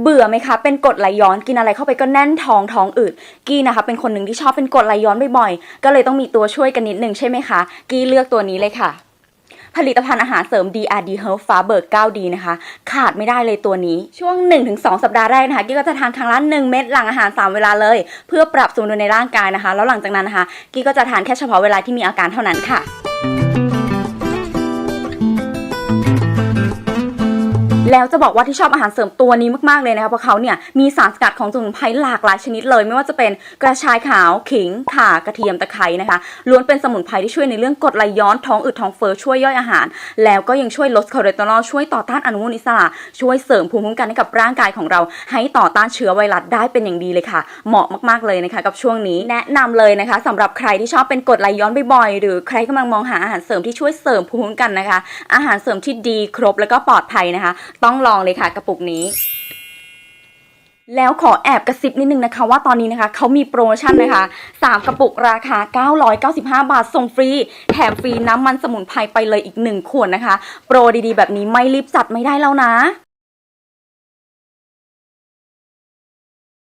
เบื่อไหมคะ เป็นกดไหลย้อนกินอะไรเข้าไปก็แน่นท้องท้องอืดกี้นะคะ เป็นคนหนึ่งที่ชอบเป็นกดไหลย้อนบ่อยๆก็เลยต้องมีตัวช่วยกันนิดนึงใช่ไหมคะ กี้เลือกตัวนี้เลยค่ะ ผลิตภัณฑ์อาหารเสริม DRD Health Fiber 9D นะคะ ขาดไม่ได้เลยตัวนี้ ช่วง 1-2 สัปดาห์แรกนะคะกี้ก็จะทานครั้งละ1เม็ดหลังอาหาร 3 เวลาเลย เพื่อปรับสมดุลในร่างกายนะคะ แล้วหลังจากนั้นนะคะ กี้ก็จะทานแค่เฉพาะเวลาที่มีอาการเท่านั้นค่ะ แล้วจะบอกว่าที่ชอบอาหารเสริมตัวนี้มากๆเลยนะคะเพราะเขาเนี่ยมีสารสกัดของสมุนไพรหลากหลายชนิดเลย ไม่ว่าจะเป็นกระชายขาวขิงข่ากระเทียมตะไคร้นะคะล้วนเป็นสมุนไพรที่ช่วยในเรื่องกรดไหลย้อนท้องอืดท้องเฟ้อช่วยย่อยอาหาร แล้วก็ยังช่วยลดคอเลสเตอรอลช่วยต่อต้านอนุมูลอิสระช่วยเสริมภูมิคุ้มกันให้กับร่างกายของเรา ให้ต่อต้านเชื้อไวรัสได้เป็นอย่างดีเลยค่ะ เหมาะมากๆเลยนะคะ กับช่วงนี้แนะนำเลยนะคะสำหรับใครที่ชอบเป็นกรดไหลย้อนบ่อยๆหรือใครกำลังมองหาอาหารเสริมที่ช่วยเสริมภูมิคุ้มกันนะคะ อาหารเสริมที่ดีครบแล้วก็ปลอดภัยนะคะต้องลองเลยค่ะกระปุกนี้ แล้วขอแอบกระซิบนิดนึงนะคะ ว่าตอนนี้นะคะเขามีโปรโมชั่นนะคะ 3 กระปุกราคา 995 บาทส่งฟรี แถมฟรีน้ำมันสมุนไพรไปเลยอีก 1 ขวดนะคะ โปรดีๆ แบบนี้ไม่รีบจัดไม่ได้แล้วนะ